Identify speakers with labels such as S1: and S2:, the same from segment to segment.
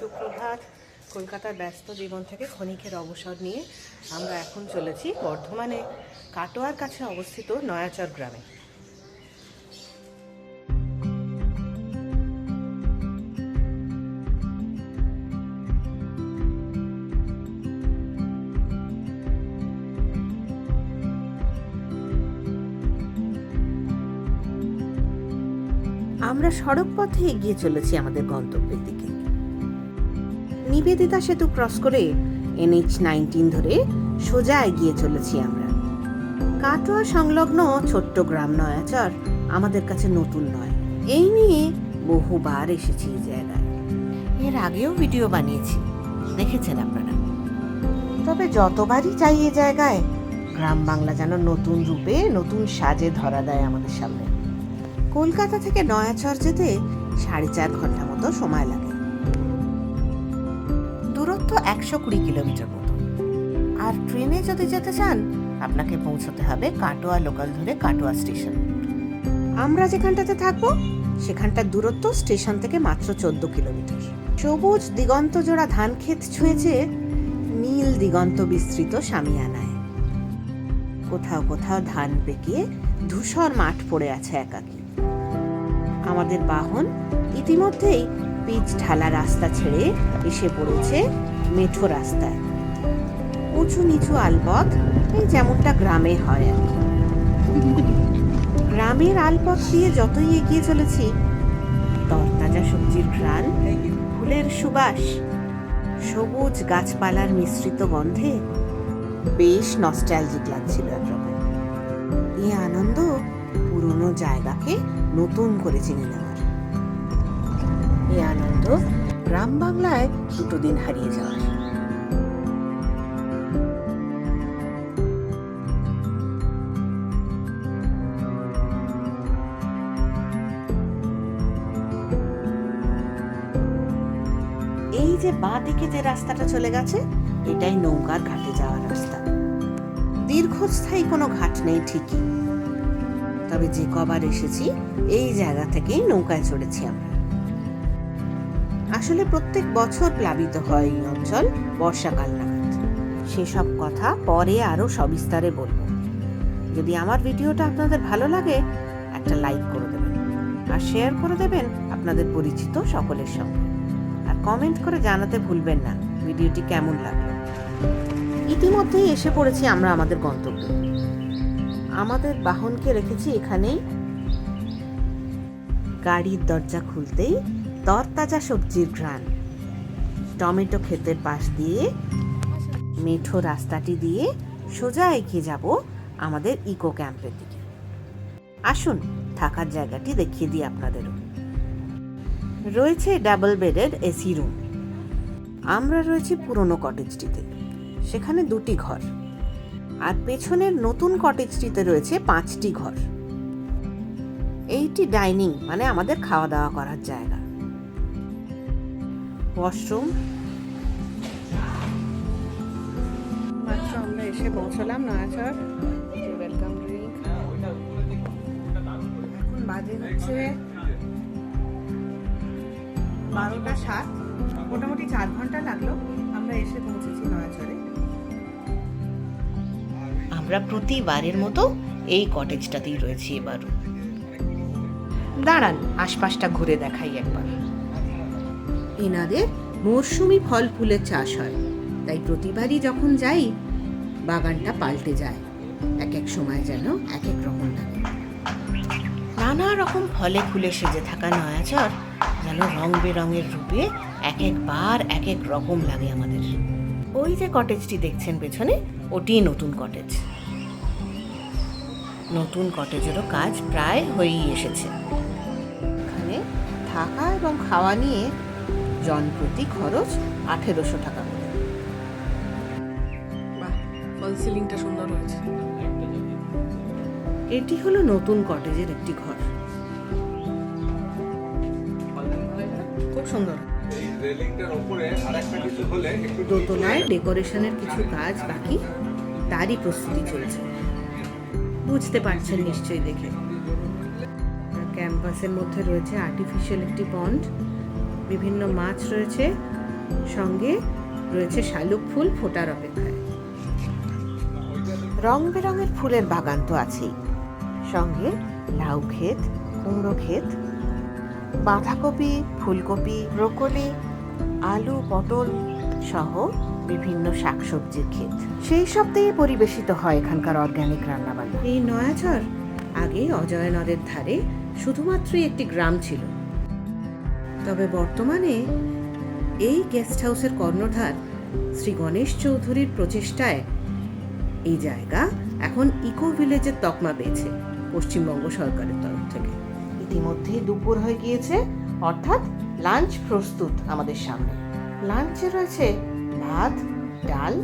S1: সুপ্রভাত কলকাতার ব্যস্ত জীবন থেকে ক্ষণিকের অবসর নিয়ে আমরা এখন চলেছি বর্ধমানে, কাটোয়ার কাছে অবস্থিত নয়াচর গ্রামে। আমরা সড়ক পথে এগিয়ে চলেছি আমাদের গন্তব্যের দিকে। নিবেদিতা সেতু ক্রস করে এনএইচ নাইনটিন ধরে সোজা এগিয়ে চলেছি আমরা। কাটোয়া সংলগ্ন ছোট্ট গ্রাম নয়াচর, আমাদের কাছে নতুন নয়। এই নিয়ে বহুবার এসেছি এই জায়গায়। এর আগেও ভিডিও বানিয়েছি। দেখেছেন আপনারা? তবে যতবারই যাই এ জায়গায়, গ্রাম বাংলা যেন নতুন রূপে, নতুন সাজে ধরা দেয় আমাদের সামনে। কলকাতা থেকে নয়াচর যেতে সাড়ে চার ঘণ্টা মতো সময় লাগে। দূরত্ব একশো কুড়ি কিলোমিটার মতো। আর ট্রেনে যদি যেতে চান, আপনাকে পৌঁছতে হবে কাটোয়া লোকাল ধরে কাটোয়া স্টেশন। আমরা যেখানটাতে থাকব, সেখানটার দূরত্ব স্টেশন থেকে মাত্র চোদ্দ কিলোমিটার। সবুজ দিগন্ত জোড়া ধান ক্ষেত ছুঁয়েছে নীল দিগন্ত বিস্তৃত সামিয়ানায়। কোথাও কোথাও ধান পেকিয়ে ধূসর মাঠ পড়ে আছে একাকী। আমাদের বাহন ইতিমধ্যেই পিচ ঢালা রাস্তা ছেড়ে এসে পড়েছে মেঠো রাস্তায়। উঁচু নিচু আলপথ, এই যেমনটা গ্রামে হয় আর কি। গ্রামের আলপথ দিয়ে যতই এগিয়ে চলেছি, তরতাজা সবজির ঘ্রাণ, ফুলের সুবাস, সবুজ গাছপালার মিশ্রিত গন্ধে বেশ নস্টালজিক লাগছিল একরকম। এই আনন্দ পুরনো জায়গাকে নতুন করে চিনে নেওয়ার। এই আনন্দ গ্রাম বাংলায় দুটো দিন হারিয়ে যাওয়ার। এই যে বাঁ দিকে যে রাস্তাটা চলে গেছে, এটাই নৌকার ঘাটে যাওয়ার রাস্তা। দীর্ঘস্থায়ী কোনো ঘাট নেই ঠিকই। তবে যে কবার এসেছি, এই জায়গা থেকেই নৌকায় চড়েছি আমরা। আসলে প্রত্যেক বছর প্লাবিত হয় এই অঞ্চল বর্ষাকাল নাগাদ। সেসব কথা পরে আরও সবিস্তারে বলব। যদি আমার ভিডিওটা আপনাদের ভালো লাগে, একটা লাইক করে দেবেন। আর শেয়ার করে দেবেন আপনাদের পরিচিত সকলের সঙ্গে। আর কমেন্ট করে জানাতে ভুলবেন না, ভিডিওটি কেমন লাগল। ইতিমধ্যেই এসে পড়েছি আমরা আমাদের গন্তব্যে। আমাদের বাহনকে রেখেছি এখানেই। গাড়ির দরজা খুলতেই তরতাজা সবজির ঘ্রাণ। টমেটো ক্ষেতের পাশ দিয়ে, মেঠো রাস্তাটি দিয়ে সোজা এগিয়ে যাব আমাদের ইকো ক্যাম্পের দিকে। আসুন, থাকার জায়গাটি দেখিয়ে দিই আপনাদেরও। রয়েছে ডাবল বেডের এসি রুম। আমরা রয়েছি পুরনো কটেজটিতে। সেখানে দুটি ঘর। আর পেছনের নতুন কটেজটিতে রয়েছে পাঁচটি ঘর। এইটি ডাইনিং মানে আমাদের খাওয়া দাওয়া করার জায়গা। ওয়াশরুম মাত্র আমরা এসে পৌঁছলাম নয়াচর। ওয়েলকাম ড্রিঙ্ক এখন বাজে হচ্ছে বারোটা সাত। মোটামুটি চার ঘণ্টা লাগল আমরা এসে পৌঁছেছি নয়াচরে। আমরা প্রতিবারের মতো এই কটেজটাতেই রয়েছি এবারও দাঁড়ান আশপাশটা ঘুরে দেখাই একবার। এনাদের মরশুমি ফল ফুলের চাষ হয়। তাই প্রতিবারই যখন যাই বাগানটা পাল্টে যায়। এক এক সময় যেন এক এক রকম লাগে। নানা রকম ফলে ফুলে সেজে থাকা নয়াচর যেন রং বেরঙের রূপে এক একবার এক এক রকম লাগে আমাদের। ওই যে কটেজটি দেখছেন পেছনে ওটিই নতুন কটেজ নতুন কটেজেরও কাজ প্রায় হয়েই এসেছে। এখানে থাকা এবং খাওয়া নিয়ে জন প্রতি খরচ আঠেরোশো টাকা করে।
S2: বাহ ফল সিলিংটা সুন্দর হয়েছে।
S1: এটি হলো নতুন কটেজের একটি ঘর। খুব সুন্দর। দোতলায় ডেকোরেশনের কিছু কাজ বাকি তারই প্রস্তুতি চলছে। বুঝতে পারছেন নিশ্চয়ই দেখে। ক্যাম্পাসের মধ্যে রয়েছে আর্টিফিশিয়াল একটি পন্ড বিভিন্ন মাছ রয়েছে। সঙ্গে রয়েছে শালুক ফুল ফোটার অপেক্ষায়। রং বেরঙের ফুলের বাগান তো আছেই। সঙ্গে লাউ ক্ষেত, কুমড়ো ক্ষেত, বাঁধাকপি, ফুলকপি, ব্রোকলি, আলু, পটল সহ বিভিন্ন শাকসবজির ক্ষেত। সেই সব দিয়ে পরিবেশিত হয় এখানকার অর্গ্যানিক রান্নাবান্না। এই নয়াচর আগে অজয় নদের ধারে শুধুমাত্রই একটি গ্রাম ছিল। তবে বর্তমানে এই গেস্ট হাউসের কর্ণধার শ্রী গণেশ চৌধুরীর প্রচেষ্টায় এই জায়গা এখন ইকো ভিলেজের তকমা পেয়েছে পশ্চিমবঙ্গ সরকারের তরফ থেকে। ইতিমধ্যে দুপুর হয়ে গিয়েছে, অর্থাৎ লাঞ্চ প্রস্তুত আমাদের সামনে। লাঞ্চে রয়েছে ভাত, ডাল,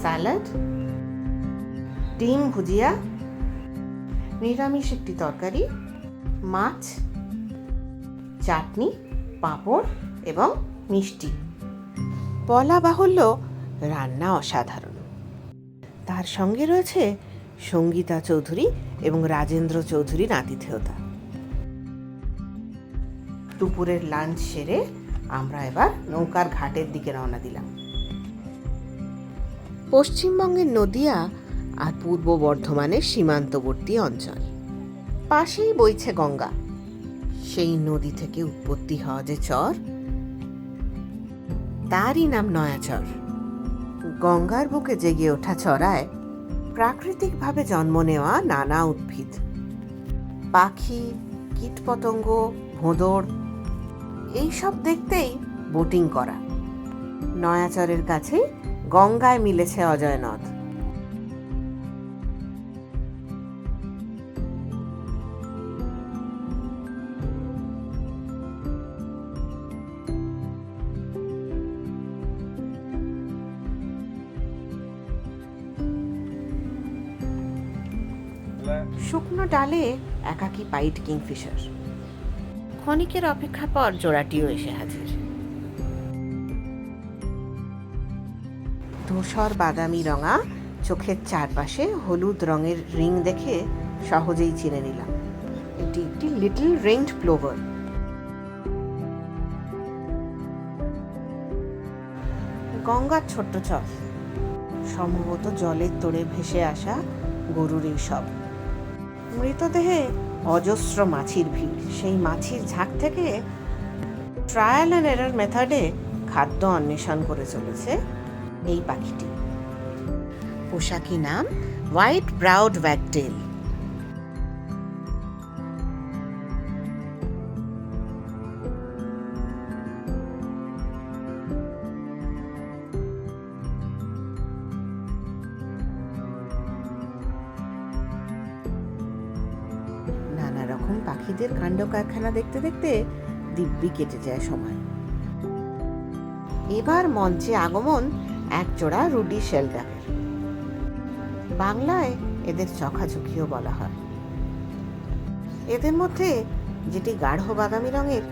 S1: স্যালাড, ডিম ভুজিয়া, নিরামিষ একটি তরকারি, মাছ, চাটনি পাঁপড় এবং মিষ্টি। বলা বাহুল্য রান্না অসাধারণ। তার সঙ্গে রয়েছে সঙ্গীতা চৌধুরী এবং রাজেন্দ্র চৌধুরীর আতিথেয়তা দুপুরের লাঞ্চ সেরে আমরা এবার নৌকার ঘাটের দিকে রওনা দিলাম। পশ্চিমবঙ্গের নদিয়া আর পূর্ব বর্ধমানের সীমান্তবর্তী অঞ্চল। পাশেই বইছে গঙ্গা। সেই নদী থেকে উৎপত্তি হওয়া যে চর, তারই নাম নয়াচর। গঙ্গার বুকে জেগে ওঠা চড়ায় প্রাকৃতিকভাবে জন্ম নেওয়া নানা উদ্ভিদ। পাখি, কীটপতঙ্গ ভোঁদড় এইসব দেখতেই বোটিং করা। নয়াচরের কাছে গঙ্গায় মিলেছে অজয় নদ। শুকনো ডালে একাকি পাইট কিংফিশার। ক্ষণিকের অপেক্ষার পর জোড়াটিও এসে হাজির। ধূসর বাদামি রঙা চোখের চারপাশে হলুদ রঙের রিং দেখে সহজেই চিনে নিলাম। এটি একটি লিটল রেঞ্জ প্লোভার। গঙ্গার ছোট্ট চর। সম্ভবত জলের তোড়ে ভেসে আসা গরুর এই সব মৃতদেহে অজস্র মাছির ভিড়। সেই মাছির ঝাঁক থেকে ট্রায়াল অ্যান্ড এরার মেথডে খাদ্য অন্বেষণ করে চলেছে এই পাখিটি। পোশাকি নাম? হোয়াইট ব্রাউড ভ্যাকটেল কাণ্ড কারখানা দেখতে দেখতে দিব্যি কেটে যায় সময়। এবার মঞ্চে আগমন এক জোড়া রুডি শেলডাকের বাংলায় এদের চখাচখিও বলা হয়। এদের মধ্যে যেটি গাঢ় বাদামি রঙের,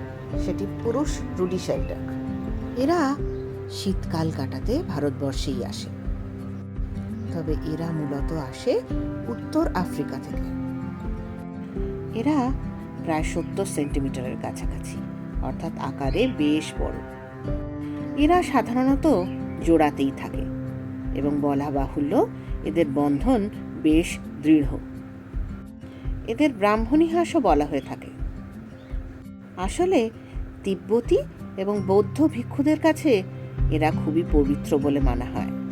S1: সেটি পুরুষ রুডি শেলডাক। এরা শীতকাল কাটাতে ভারতবর্ষেই আসে। তবে এরা মূলত আসে উত্তর আফ্রিকা থেকে। এরা প্রায় সত্তর সেন্টিমিটারের কাছাকাছি, অর্থাৎ আকারে বেশ বড়। এরা সাধারণত জোড়াতেই থাকে এবং বলা বাহুল্য এদের বন্ধন বেশ দৃঢ়। এদের ব্রাহ্মণী হাঁসও বলা হয়ে থাকে। আসলে তিব্বতী এবং বৌদ্ধ ভিক্ষুদের কাছে এরা খুবই পবিত্র বলে মানা হয়।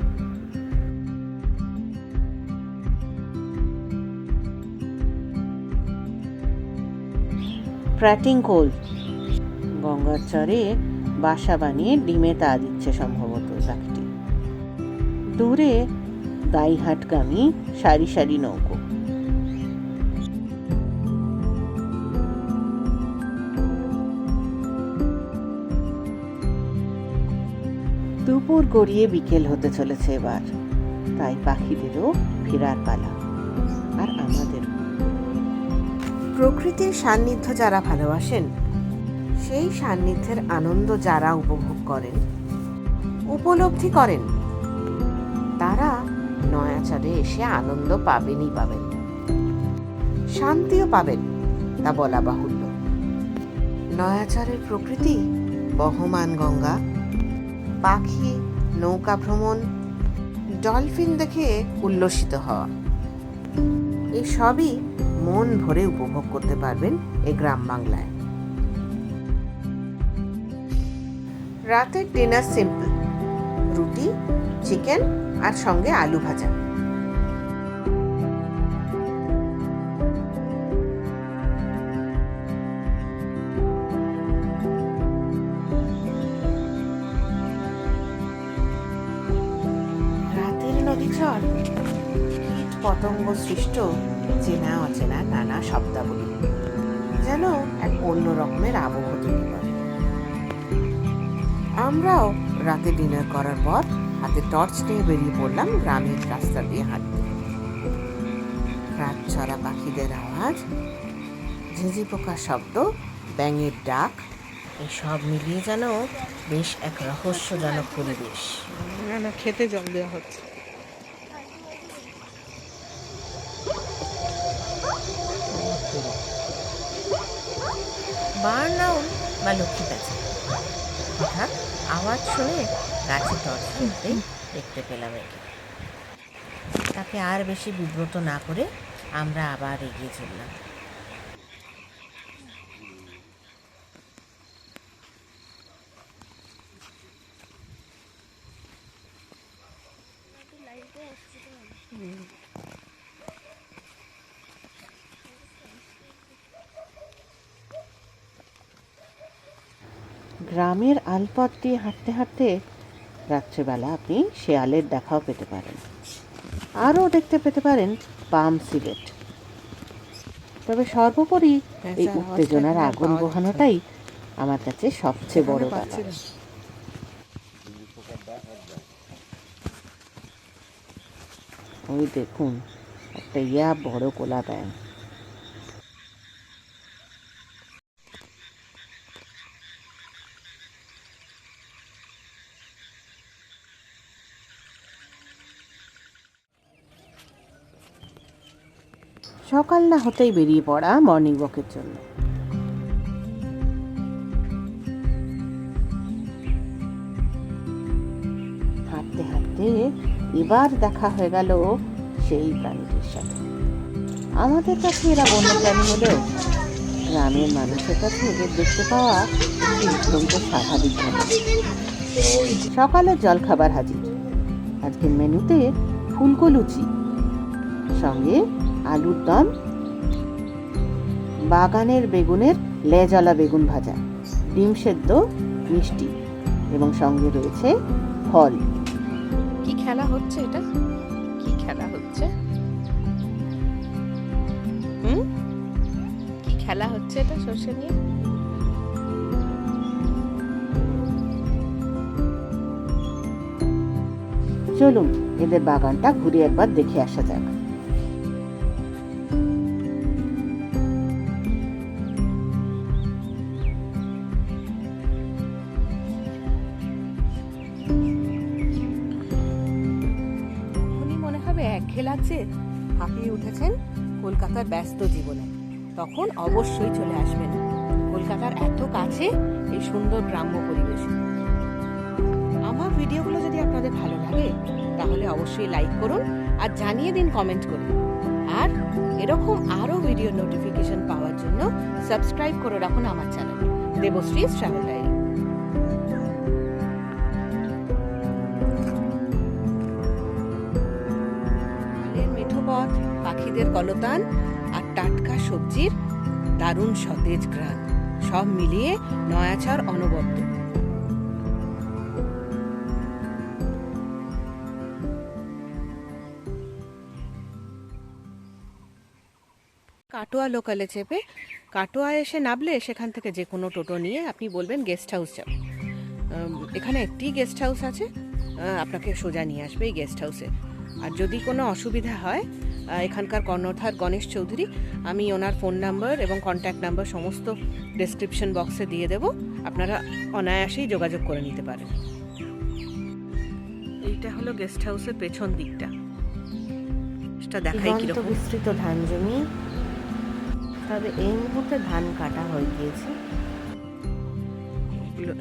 S1: প্র্যাটিং কোল গঙ্গার চরে বাসা বানিয়ে ডিমে তা দিচ্ছে সম্ভবত পাখিটি দূরে দাইহাটগামী সারি সারি নৌকো। দুপুর গড়িয়ে বিকেল হতে চলেছে এবার। তাই পাখিদেরও ফেরার পালা। আর আমাদের প্রকৃতির সান্নিধ্য যারা ভালোবাসেন, সেই সান্নিধ্যের আনন্দ যারা উপভোগ করেন, উপলব্ধি করেন, তারা নয়াচারে এসে আনন্দ পাবেনই পাবেন। শান্তিও পাবেন, তা বলা বাহুল্য। নয়াচারের প্রকৃতি, বহমান গঙ্গা, পাখি, নৌকা ভ্রমণ, ডলফিন দেখে উল্লসিত হওয়া। এই সবই মন ভরে উপভোগ করতে পারবেন এই গ্রাম বাংলায়। রাতের ডিনার সিম্পল। রুটি, চিকেন আর সঙ্গে আলু ভাজা। রাতের নদী চর। কীট পতঙ্গ সৃষ্ট চেনা অচেনা নানা শব্দাবলী যেন এক অন্য রকমের আবহ তৈরি করে। আমরাও রাতে ডিনার করার পর হাতে টর্চ নিয়ে বেরিয়ে পড়লাম গ্রামের রাস্তা দিয়ে হাঁটতে। রাত চড়া পাখিদের আওয়াজ, ঝিঝি পোকার শব্দ, ব্যাঙের ডাক, এসব মিলিয়ে যেন বেশ এক রহস্যজনক পরিবেশ।
S2: না না, খেতে জল দেওয়া হচ্ছে।
S1: বার্নাউন বা লক্ষ্মী গাছে হঠাৎ আওয়াজ শুনে গাছে টর্চ দেখতে পেলাম একে। তাকে আর বেশি বিব্রত না করে আমরা আবার এগিয়ে চললাম। গ্রামের আলপথ দিয়ে হাঁটতে হাঁটতে রাত্রেবেলা আপনি শেয়ালের দেখাও পেতে পারেন। আরও দেখতে পেতে পারেন পাম সিলেট। তবে সর্বোপরি এই
S2: আচ্ছা,
S1: উত্তেজনার আগুন। বোহানোটাই আমার কাছে সবচেয়ে বড় ব্যাপার। ওই দেখুন একটা ইয়া বড় কোলা ব্যাং সকাল না হতেই বেরিয়ে পড়া মর্নিং ওয়াকের জন্য। হাঁটতে হাঁটতে এবার দেখা হয়ে গেল সেই প্রাণীটির সাথে। আমাদের কাছে এরা বন্য প্রাণী হলেও গ্রামের মানুষের কাছে এদের দেখতে পাওয়া অত্যন্ত স্বাভাবিক সকালের জলখাবার হাজির। আজকের মেনুতে ফুলকো লুচি। সঙ্গে আলুর দম বাগানের বেগুনের লেজলা বেগুন ভাজা ডিম সেদ্ধ মিষ্টি এবং সঙ্গে রয়েছে ফল।
S2: কি খেলা হচ্ছে এটা? কি খেলা হচ্ছে? হুম? কি খেলা হচ্ছে এটা সর্ষে নিয়ে?
S1: চলুন এদের বাগানটা ঘুরে একবার দেখে আসা যাক।
S3: কলকাতার ব্যস্ত জীবনে। তখন অবশ্যই চলে আসবেন। কলকাতার এত কাছে এই সুন্দর গ্রাম্য পরিবেশ। আমার ভিডিওগুলো যদি আপনাদের ভালো লাগে, তাহলে অবশ্যই লাইক করুন আর জানিয়ে দিন কমেন্ট করে। আর এরকম আরও ভিডিও নোটিফিকেশন পাওয়ার জন্য সাবস্ক্রাইব করে রাখুন আমার চ্যানেল দেবশ্রী ট্রাভেল পাখিদের কলতান আর টাটকা সবজির দারুণ সতেজ গ্রান সব মিলিয়ে নয়াচার অনবদ্য। কাটোয়া লোকালে চেপে কাটোয়া এসে নামলে সেখান থেকে যে কোনো টোটো নিয়ে আপনি বলবেন গেস্ট হাউস যাব। এখানে একটি গেস্ট হাউস আছে। আপনাকে সোজা নিয়ে আসবে এই গেস্ট হাউসে আর যদি কোনো অসুবিধা হয় এখানকার কর্ণধার গণেশ চৌধুরী। আমি ওনার ফোন নাম্বার এবং কন্ট্যাক্ট নাম্বার সমস্ত ডেসক্রিপশন বক্সে দিয়ে দেব। আপনারা অনায়াসেই যোগাযোগ করে নিতে পারেন। এইটা হলো গেস্ট হাউসের পেছন দিকটা। সেটা দেখাই
S1: দিগন্ত
S3: কীরকম।
S1: বিস্তৃত ধান জমি। তবে এই মুহূর্তে ধান কাটা হয়ে গিয়েছে।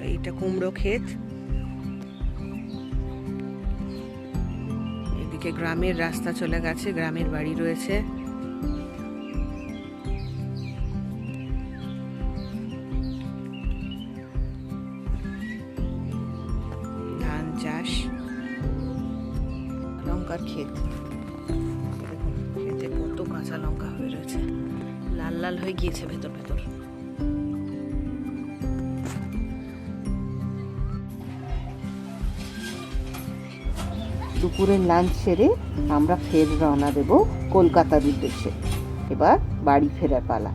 S3: এইটা কুমড়ো ক্ষেত। এদিকে গ্রামের রাস্তা চলে গেছে, গ্রামের বাড়ি রয়েছে। ধান চাষ। লঙ্কার ক্ষেত। খেতে কত কাঁচা লঙ্কা হয়ে রয়েছে। লাল লাল হয়ে গিয়েছে ভেতর ভেতর।
S1: দুপুরের লাঞ্চ সেরে আমরা ফের রওনা দেব কলকাতার উদ্দেশ্যে। এবার বাড়ি ফেরার পালা।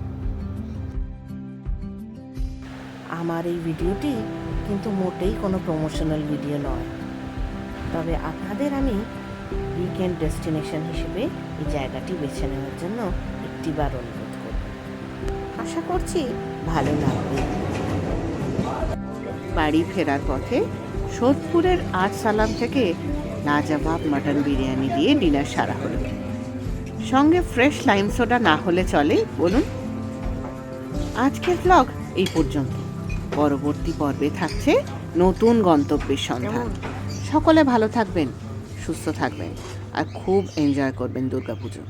S1: আমার এই ভিডিওটি কিন্তু মোটেই কোনো প্রমোশনাল ভিডিও নয়। তবে আপনাদের আমি উইকেন্ড ডেস্টিনেশন হিসেবে এই জায়গাটি বেছে নেওয়ার জন্য একটিবার অনুরোধ করব। আশা করছি ভালো লাগবে। বাড়ি ফেরার পথে সোদপুরের আট সালাম থেকে লাজাবাব মাটন বিরিয়ানি দিয়ে ডিনার সারা হলো। সঙ্গে ফ্রেশ লাইম সোডা না হলে চলে বলুন। আজকের ব্লগ এই পর্যন্ত। পরবর্তী পর্বে থাকছে নতুন গন্তব্যের সন্ধান। সকলে ভালো থাকবেন, সুস্থ থাকবেন, আর খুব এনজয় করবেন দুর্গাপুজো।